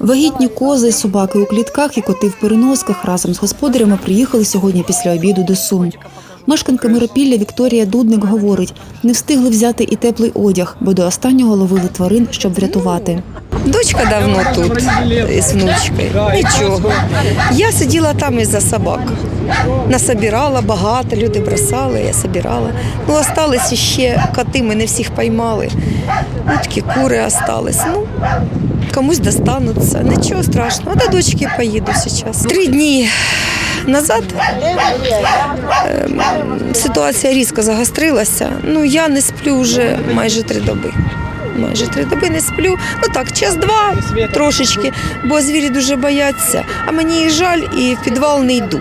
Вагітні кози, собаки у клітках і коти в переносках разом з господарями приїхали сьогодні після обіду до Сум. Мешканка Миропілля Вікторія Дудник говорить, не встигли взяти і теплий одяг, бо до останнього ловили тварин, щоб врятувати. Дочка давно тут з внучкою. Нічого. Я сиділа там із-за собак. Насобирала багато, люди бросали, я собирала. Ну, остались ще коти, ми не всіх поймали. Утки, кури остались. Ну, комусь достануться. Нічого страшного. До дочки поїду зараз. Три дні назад ем, ситуація різко загострилася. Ну, я не сплю вже майже три доби. Майже три доби не сплю. Ну так, час-два трошечки, бо звірі дуже бояться. А мені і жаль і в підвал не йду.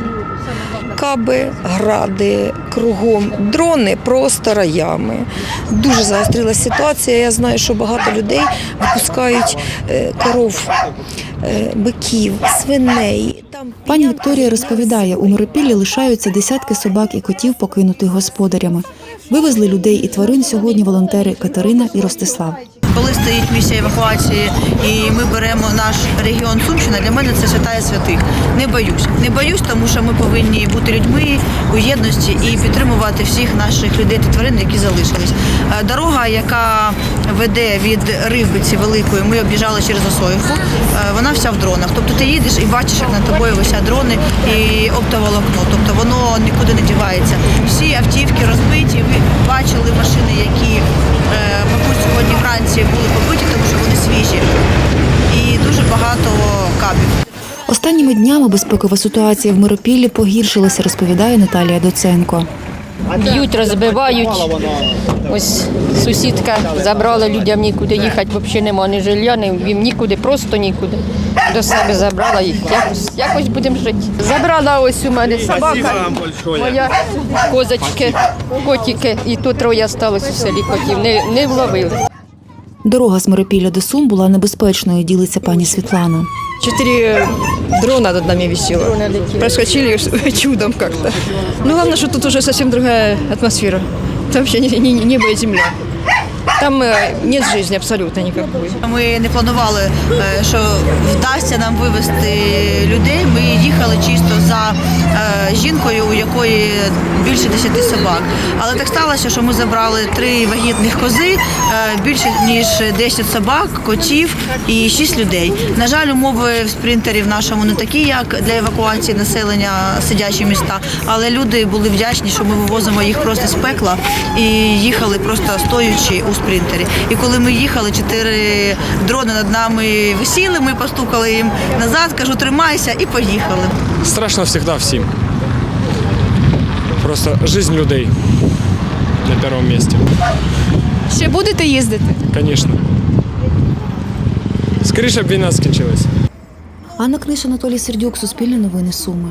Каби, гради, кругом, дрони просто роями. Дуже загострилася ситуація. Я знаю, що багато людей випускають е, коров, е, биків, свиней. Там Пані Вікторія розповідає, у Миропіллі лишаються десятки собак і котів, покинутих господарями. Вивезли людей і тварин сьогодні волонтери Катерина і Ростислав. Коли стоїть місія евакуації і ми беремо наш регіон Сумщина, для мене це святая святих. Не боюсь. Не боюсь, тому що ми повинні бути людьми у єдності і підтримувати всіх наших людей та тварин, які залишились. Е, Дорога, яка веде від Рибиці Великої, ми об'їжджали через Осоївку, е, вона вся в дронах. Тобто ти їдеш і бачиш, як над тобою висять дрони і оптоволокно. Тобто воно нікуди не дівається. Всі автівки розбиті. Ви бачили машини, які Останніми днями безпекова ситуація в Миропіллі погіршилася, розповідає Наталія Доценко. Б'ють, розбивають. Ось сусідка забрала людям нікуди їхати, взагалі нема ні жилья, ні їм нікуди, просто нікуди. До себе забрала їх. Якось, якось будемо жити. Забрала ось у мене собака, моя козочки, котики, і тут троє сталося в селі котів. Не, не вловили. Дорога з Миропілля до Сум була небезпечною, ділиться пані Світлана. Четыре дрона над нами висело. Проскочили чудом как-то. Ну, главное, что тут уже совсем другая атмосфера. Там не- небо и земля. Там э, нет жизни абсолютно никакой. Ми не планували, е, що вдасться нам вивезти людей. Ми їхали чисто за е, жінкою, у якої більше 10 собак. Але так сталося, що ми забрали три вагітних кози, е, більше ніж 10 собак, котів і 6 людей. На жаль, умови в спринтерів нашому не такі, як для евакуації населення сидячі міста. Але люди були вдячні, що ми вивозимо їх просто з пекла і їхали просто стоячи у спринтері. І коли ми їхали, чотири дрони над нами висіли, ми постукали їм назад, кажу, тримайся, і поїхали. Страшно всегда всім. Просто жизнь людей на первом месте. Ще будете їздити? Звісно. Скоріше б війна скінчилась. Анна Книш, Анатолій Сердюк, Суспільне новини Суми.